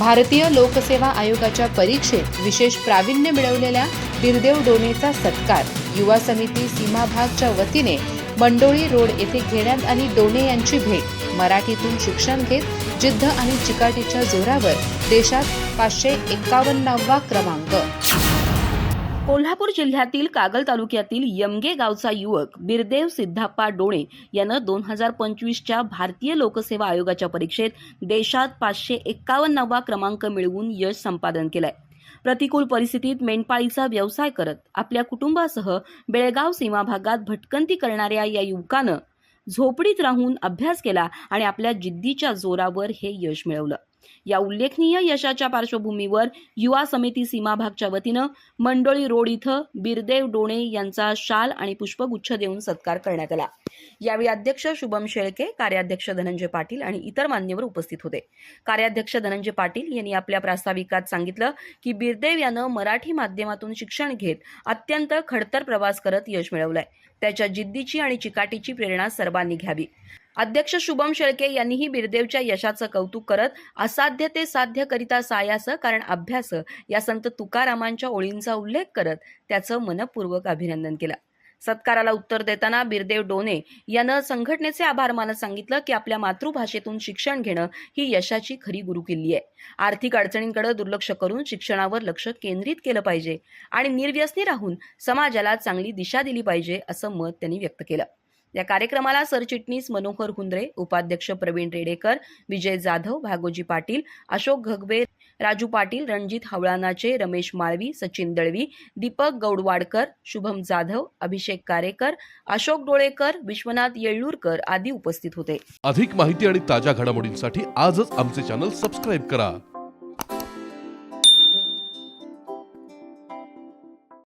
भारतीय लोकसेवा आयोगाच्या परीक्षेत विशेष प्रावीण्य मिळवलेल्या बिरदेव डोनेचा सत्कार युवा समिती सीमाभागच्या वतीने मंडोळी रोड येथे घेण्यात आली डोने यांची भेट. मराठीतून शिक्षण घेत जिद्द आणि चिकाटीच्या जोरावर देशात पाचशे एक्कावन्नावा क्रमांक. कोल्हापूर जिल्ह्यातील कागल तालुक्यातील यमगे गावचा युवक बिरदेव सिद्धाप्पा डोणे यानं दोन हजार पंचवीसच्या भारतीय लोकसेवा आयोगाच्या परीक्षेत देशात पाचशे एक्कावन्नावा क्रमांक मिळवून यश संपादन केलंय. प्रतिकूल परिस्थितीत मेंढपाळीचा व्यवसाय करत आपल्या कुटुंबासह बेळगाव सीमा भागात भटकंती करणाऱ्या या युवकानं झोपडीत राहून अभ्यास केला आणि आपल्या जिद्दीच्या जोरावर हे यश मिळवलं. या उल्लेखनीय यशाच्या पार्श्वभूमीवर युवा समिती सीमाभागच्या वतीनं मंडोळी रोड इथं बिरदेव डोणे यांचा शाल आणि पुष्पगुच्छ देऊन सत्कार करण्यात आला. यावेळी अध्यक्ष शुभम शेळके कार्याध्यक्ष धनंजय पाटील आणि इतर मान्यवर उपस्थित होते. कार्याध्यक्ष धनंजय पाटील यांनी आपल्या प्रास्ताविकात सांगितलं की बिरदेव यानं मराठी माध्यमातून शिक्षण घेत अत्यंत खडतर प्रवास करत यश मिळवलंय. त्याच्या जिद्दीची आणि चिकाटीची प्रेरणा सर्वांनी घ्यावी. अध्यक्ष शुभम शेळके यांनीही बिरदेवच्या यशाचं कौतुक करत असाध्य ते साध्य करिता सायास कारण अभ्यास या संत तुकारामांच्या ओळींचा उल्लेख करत त्याचं मनपूर्वक अभिनंदन केलं. सत्काराला उत्तर देताना बिरदेव डोने यानं संघटनेचे आभार मानत सांगितलं की आपल्या मातृभाषेतून शिक्षण घेणं ही यशाची खरी गुरुकिल्ली आहे. आर्थिक अडचणींकडे दुर्लक्ष करून शिक्षणावर लक्ष केंद्रित केलं पाहिजे आणि निर्व्यसनी राहून समाजाला चांगली दिशा दिली पाहिजे असं मत त्यांनी व्यक्त केलं. या कार्यक्रमाला सरचिटणीस मनोहर हुंद्रे उपाध्यक्ष प्रवीण रेडेकर विजय जाधव भागोजी पाटील अशोक घगवे राजू पाटील रणजित हवळानाचे रमेश माळवी सचिन दळवी दीपक गौडवाडकर शुभम जाधव अभिषेक कारेकर अशोक डोळेकर विश्वनाथ येळ्ळूरकर आदी उपस्थित होते. अधिक माहिती आणि ताज्या घडामोडींसाठी आजच आमचे चॅनल सबस्क्राईब करा.